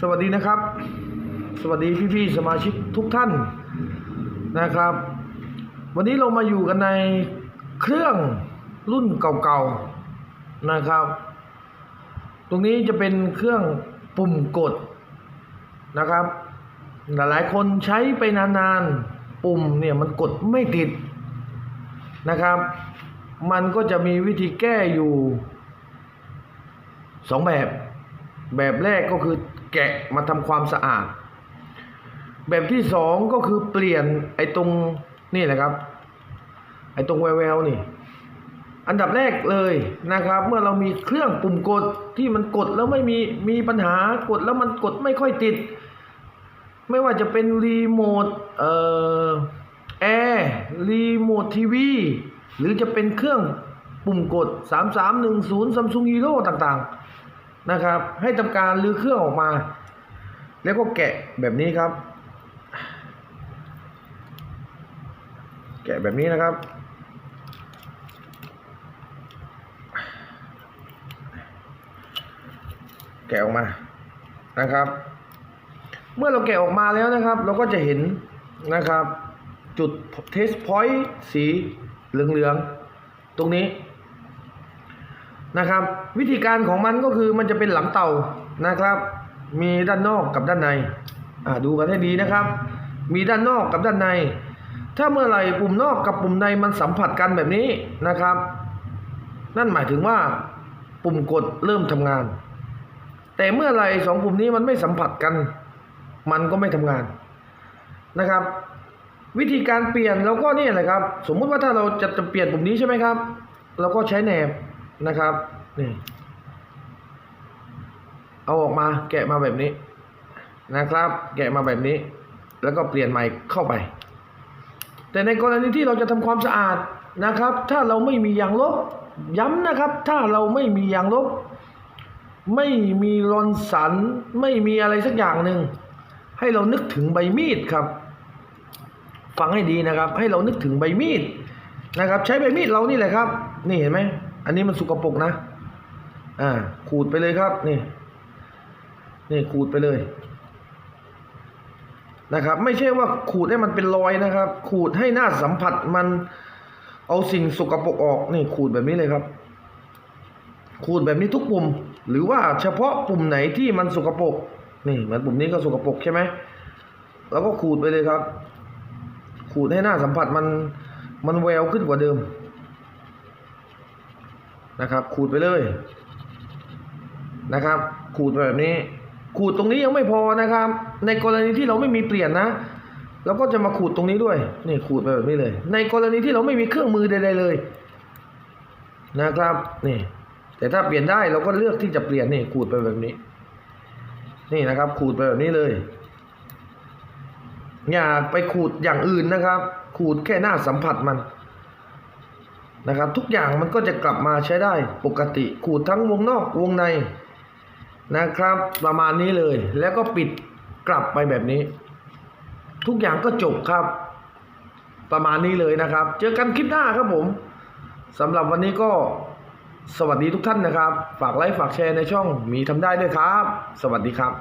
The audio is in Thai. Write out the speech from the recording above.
สวัสดีนะครับ สวัสดีพี่ๆสมาชิกทุกท่านนะครับ วันนี้เรามาอยู่กันในเครื่องรุ่นเก่าๆนะครับ ตรงนี้จะเป็นเครื่องปุ่มกดนะครับ หลายๆคนใช้ไปนานๆปุ่มเนี่ยมันกดไม่ติดนะครับ มันก็จะมีวิธีแก้อยู่สองแบบ แบบแรกก็คือ แกะมาทำความสะอาด แบบที่สองก็คือเปลี่ยนไอ้ตรงนี่แหละครับ ไอ้ตรงแววๆนี่ อันดับแรกเลยนะครับ เมื่อเรามีเครื่องปุ่มกดที่มันกดแล้วไม่มีมีปัญหากดแล้วมันกดไม่ค่อยติด ไม่ว่าจะเป็นรีโมทเอ่อแอร์รีโมททีวีหรือจะเป็นเครื่องปุ่มกด 3310 Samsung Hero ต่างๆ นะครับ ให้ทำการลื้อเครื่องออกมา แล้วก็แกะแบบนี้ครับ แกะแบบนี้นะครับ แกะออกมานะครับ เมื่อเราแกะออกมาแล้วนะครับ เราก็จะเห็นนะครับ จุดเทสพอยต์สีเหลืองๆตรงนี้ นะครับ วิธีการของมันก็คือมันจะเป็นหลังเต่านะครับ มีด้านนอกกับด้านในอ่าดูกันให้ดีนะครับ มีด้านนอกกับด้านใน ถ้าเมื่อไหร่ปุ่มนอกกับปุ่มในมันสัมผัสกันแบบนี้นะครับ นั่นหมายถึงว่าปุ่มกดเริ่มทำงาน แต่เมื่อไหร่สองปุ่มนี้มันไม่สัมผัสกัน มันก็ไม่ทำงานนะครับ วิธีการเปลี่ยนเราก็นี่แหละครับ สมมุติว่าถ้าเราจะจะเปลี่ยนปุ่มนี้ใช่ไหมครับ เราก็ใช้แหนบ นะครับนี่เอาออกมาแกะมาแบบนี้นะครับ แกะมาแบบนี้ แล้วก็เปลี่ยนใหม่เข้าไป แต่ในกรณีที่เราจะทำความสะอาดนะครับ ถ้าเราไม่มียางลบย้ำนะครับ ถ้าเราไม่มียางลบ ไม่มีรอนสัน ไม่มีอะไรสักอย่างหนึ่งให้เรานึกถึงใบมีดครับ ฟังให้ดีนะครับ ให้เรานึกถึงใบมีดนะครับ ใช้ใบมีดเรานี่แหละครับ นี่เห็นไหม อันนี้มันสุกปรกนะ อ่า ขูดไปเลยครับ นี่ นี่ขูดไปเลย นะครับ ไม่ใช่ว่าขูดให้มันเป็นรอยนะครับ ขูดให้หน้าสัมผัสมันเอาสิ่งสกปรกออก นี่ขูดแบบนี้เลยครับ ขูดแบบนี้ทุกปุ่ม หรือว่าเฉพาะปุ่มไหนที่มันสกปรกนี่เหมือนปุ่มนี้ก็สกปรกใช่ไหมแล้วก็ขูดไปเลยครับ ขูดให้หน้าสัมผัสมันมันแววขึ้นกว่าเดิม นะครับ ขูดไปเลยนะครับ ขูดแบบนี้ ขูดตรงนี้ยังไม่พอนะครับ ในกรณีที่เราไม่มีเปลี่ยนนะเราก็จะมาขูดตรงนี้ด้วยนี่ขูดไปแบบนี้เลย ในกรณีที่เราไม่มีเครื่องมือใดๆเลยนะครับนี่แต่ถ้าเปลี่ยนได้เราก็เลือกที่จะเปลี่ยนนี่ขูดไปแบบนี้ นี่นะครับ ขูดไปแบบนี้เลย อย่าไปขูดอย่างอื่นนะครับ ขูดแค่หน้าสัมผัสมัน นะครับ ทุกอย่างมันก็จะกลับมาใช้ได้ปกติขูดทั้งวงนอกวงในนะครับ ประมาณนี้เลยแล้วก็ปิดกลับไปแบบนี้ ทุกอย่างก็จบครับ ประมาณนี้เลยนะครับ เจอกันคลิปหน้าครับผมสำหรับวันนี้ก็สวัสดีทุกท่านนะครับ ฝากไลค์ฝากแชร์ในช่องมีทำได้ด้วยครับ สวัสดีครับ